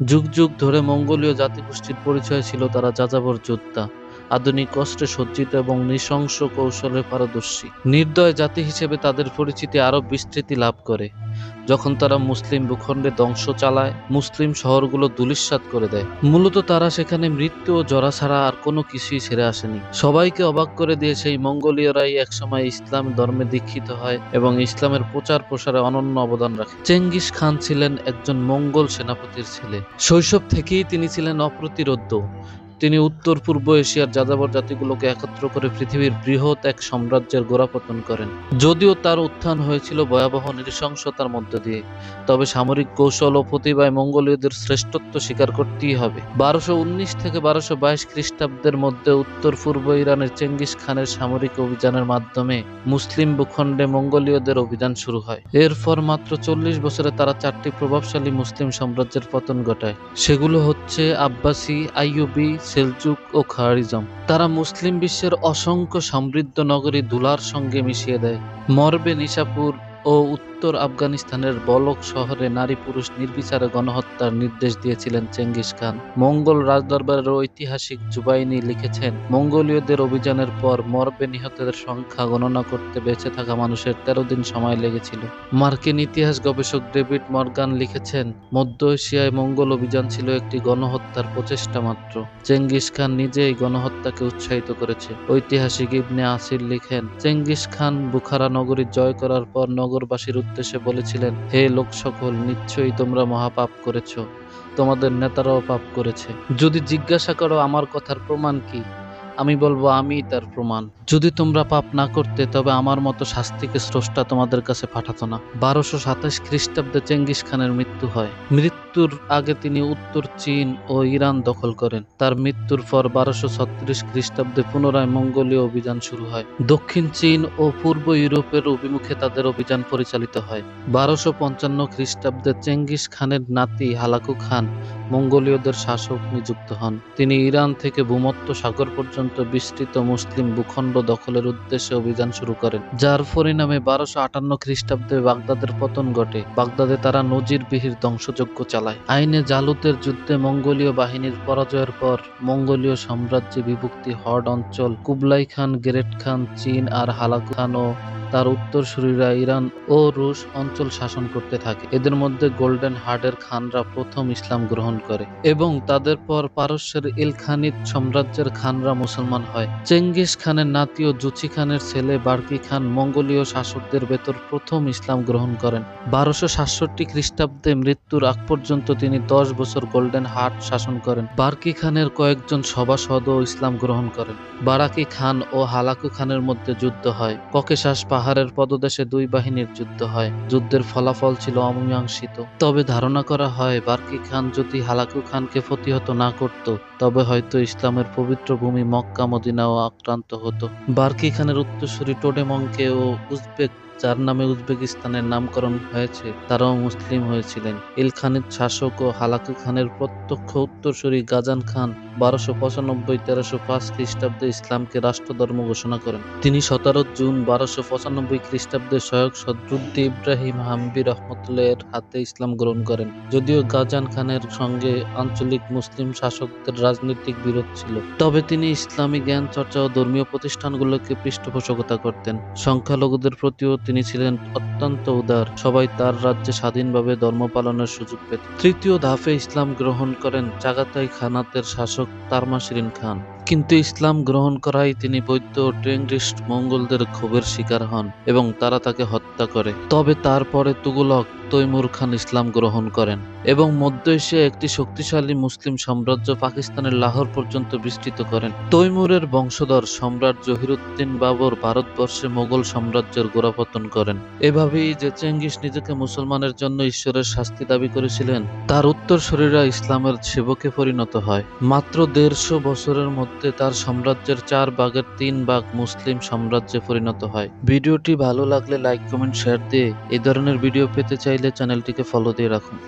যুগ যুগ ধরে মঙ্গোলীয় জাতিগোষ্ঠীর পরিচয় ছিল তারা যাযাবর যোদ্ধা, আধুনিক কষ্টে সজ্জিত এবং নৃশংস কৌশলে পারদর্শী। নির্দয় জাতি হিসেবে তাদের পরিচিতি আরও বিস্তৃতি লাভ করে। যখন তারা মুসলিম ভূখণ্ডে ধ্বংস চালায়, মুসলিম শহরগুলো ধূলিসাৎ করে দেয়। মূলত তারা সেখানে মৃত্যু ও জরা ছাড়া আর কোনো কিছুই ছেড়ে আসেনি। সবাইকে অবাক করে দিয়ে সেই মঙ্গোলীয়রাই একসময় ইসলাম ধর্মে দীক্ষিত হয় এবং ইসলামের প্রচার প্রসারে অনন্য অবদান রাখে। চেঙ্গিস খান ছিলেন একজন মঙ্গল সেনাপতির ছেলে। শৈশব থেকেই তিনি ছিলেন অপ্রতিরোধ্য। তিনি উত্তর পূর্ব এশিয়ার যাযাবর জাতিগুলোকে একত্র করে পৃথিবীর বৃহৎ এক সাম্রাজ্যের গোড়াপতন করেন। যদিও তার উত্থান হয়েছিল ভয়াবহ নৃশংসতার মধ্য দিয়ে, তবে সামরিক কৌশল ও প্রতিভায় মঙ্গোলীয়দের শ্রেষ্ঠত্ব স্বীকার করতেই হবে। বারোশো উনিশ থেকে বারোশো বাইশ খ্রিস্টাব্দের মধ্যে উত্তর পূর্ব ইরানের চেঙ্গিস খানের সামরিক অভিযানের মাধ্যমে মুসলিম ভূখণ্ডে মঙ্গোলীয়দের অভিযান শুরু হয়। এরপর মাত্র চল্লিশ বছরে তারা চারটি প্রভাবশালী মুসলিম সাম্রাজ্যের পতন ঘটায়। সেগুলো হচ্ছে আব্বাসি, আইয়ুবি সেলজুক ও খারিজম। তারা মুসলিম বিশ্বের অসংখ্য সমৃদ্ধ নগরী দুলার সঙ্গে মিশিয়ে দেয়। মর্বে নিশাপুর ও উত্তর আফগানিস্তানের বলক শহরে নারী পুরুষ নির্বিচারে গণহত্যার নির্দেশ দিয়েছিলেন চেঙ্গিস খান। মঙ্গল রাজদরবারের ঐতিহাসিক জুবাইনি লিখেছেন, মঙ্গোলীয়দের অভিযানের পর মরবে নিহতদের সংখ্যা গণনা করতে বেঁচে থাকা মানুষের তেরো দিন সময় লেগেছিল। মার্কিন ইতিহাস গবেষক ডেভিড মর্গান লিখেছেন, মধ্য এশিয়ায় মঙ্গল অভিযান ছিল একটি গণহত্যার প্রচেষ্টা মাত্র। চেঙ্গিস খান নিজেই গণহত্যাকে উৎসাহিত করেছে। ঐতিহাসিক ইবনে আসির লিখেন, চেঙ্গিস খান বুখারা নগরী জয় করার পর নগরবাসীর উদ্দেশ্যে বলেছিলেন, হে লোক সকল নিশ্চয়ই তোমরা মহাপাপ করেছ। তোমাদের নেতারাও পাপ করেছে। যদি জিজ্ঞাসা করো আমার কথার প্রমাণ কি আমি বলব আমি তার প্রমাণ। যদি তোমরা পাপ না করতে, তবে আমার মতো শাস্তিকে স্রষ্টা তোমাদের কাছে পাঠাতো না। বারোশো সাতাশ খ্রিস্টাব্দে চেঙ্গিস খানের মৃত্যু হয়। মৃত্যুর আগে তিনি উত্তর চীন ও ইরান দখল করেন। তার মৃত্যুর পর বারোশো ছত্রিশ খ্রিস্টাব্দে পুনরায় মঙ্গোলীয় অভিযান শুরু হয়। দক্ষিণ চীন ও পূর্ব ইউরোপের অভিমুখে তাদের অভিযান পরিচালিত হয়। বারোশো পঞ্চান্ন খ্রিস্টাব্দে চেঙ্গিস খানের নাতি হালাকু খান মঙ্গোলীয়দের শাসক নিযুক্ত হন। তিনি ইরান থেকে ভূমধ্য সাগর পর্যন্ত বিস্তৃত মুসলিম ভূখণ্ড দখলের উদ্দেশ্যে অভিযান শুরু করেন, যার পরিণামে বারোশো আটান্ন খ্রিস্টাব্দে বাগদাদের পতন ঘটে। বাগদাদে তারা নজির নজিরবিহির ধ্বংসযজ্ঞ চালায়। আইনে জালুতের যুদ্ধে মঙ্গোলীয় বাহিনীর পরাজয়ের পর মঙ্গোলীয় সাম্রাজ্যে বিভক্তি হর্ড অঞ্চল কুবলাই খান, গ্রেট খান, চীন আর হালাকু খান ও তার উত্তরসূরিরা ইরান ও রুশ অঞ্চল শাসন করতে থাকে। এদের মধ্যে গোল্ডেন হার্ডের খানরা প্রথম ইসলাম গ্রহণ করে এবং তাদের পর পারস্যের ইলখানিদ সাম্রাজ্যের খানরা মুসলমান হয়। চেঙ্গিস খানের নাতি ও জুচি খানের ছেলে বার্কি খান মঙ্গোলীয় শাসকদের ভেতর প্রথম ইসলাম গ্রহণ করেন। বারোশো সাতষট্টি খ্রিস্টাব্দে মৃত্যুর আগ পর্যন্ত তিনি দশ বছর গোল্ডেন হার্ট শাসন করেন। বার্কি খানের কয়েকজন সভাসদও ইসলাম গ্রহণ করেন। বারাকি খান ও হালাকু খানের মধ্যে যুদ্ধ হয়। ককেশাস পাহাড়ের পদদেশে দুই বাহিনীর যুদ্ধ হয়। যুদ্ধের ফলাফল ছিল অমীমাংসিত। তবে ধারণা করা হয়, বার্কি খান যদি হালাকু খানকে প্রতিহত না করত তবে হয়তো ইসলামের পবিত্র ভূমি মক্কা, মদিনাও আক্রান্ত হতো। বার্কি খানের উত্তরসূরি টোডেমংকে ও উজবেক, যার নামে উজবেকিস্তানের নামকরণ হয়েছে, তারাও মুসলিম হয়েছিলেন। ইলখানিদ শাসক ও হালাকু খানের প্রত্যক্ষ উত্তরসূরি গাজান খান বারোশো পঁচানব্বই, তেরোশো পাঁচ খ্রিস্টাব্দে ইসলামকে রাষ্ট্রধর্ম ঘোষণা করেন। তিনি সতেরো জুন বারোশো পঁচানব্বই খ্রিস্টাব্দে সহায়ক সদরুদ্দি ইব্রাহিম হাম্বি রহমতুল্লাহের হাতে ইসলাম গ্রহণ করেন। যদিও গাজান খানের সঙ্গে আঞ্চলিক মুসলিম শাসকদের রাজনৈতিক বিরোধ ছিল। তবে তিনি ইসলামী জ্ঞান চর্চা ও ধর্মীয় প্রতিষ্ঠানগুলোকে পৃষ্ঠপোষকতা করতেন। সংখ্যালঘুদের প্রতিও তিনি ছিলেন অত্যন্ত উদার। সবাই তার রাজ্যে স্বাধীনভাবে ধর্ম পালনের সুযোগ পেত। তৃতীয় ধাপে ইসলাম গ্রহণ করেন চাগাতাই খানাতের শাসক তারমাসিরিন খান। কিন্তু ইসলাম গ্রহণ করায় তিনি বৈদ্য টেংরিস্ট মঙ্গলদের ক্ষোভের শিকার হন এবং তারা তাকে হত্যা করে। তবে তারপরে তুগলক তৈমুর খান ইসলাম গ্রহণ করেন এবং মধ্য এশিয়া একটি শক্তিশালী মুসলিম সাম্রাজ্য পাকিস্তানের লাহোর পর্যন্ত বিস্তৃত করেন। তৈমুরের বংশধর সম্রাট জহিরুদ্দিন বাবর ভারতবর্ষে মোগল সাম্রাজ্যের গোড়াপতন করেন। এভাবেই যে চেঙ্গিস নিজেকে মুসলমানের জন্য ঈশ্বরের শাস্তি দাবি করেছিলেন, তার উত্তরসূরিরা ইসলামের সেবকে পরিণত হয়। মাত্র দেড়শো বছরের মধ্যে তার সাম্রাজ্যের চার ভাগের তিন ভাগ মুসলিম সাম্রাজ্যে পরিণত হয়। ভিডিওটি ভালো লাগলে লাইক কমেন্ট শেয়ার দিয়ে এ ধরনের ভিডিও পেতে চাইলে চ্যানেলটিকে ফলো দিয়ে রাখুন।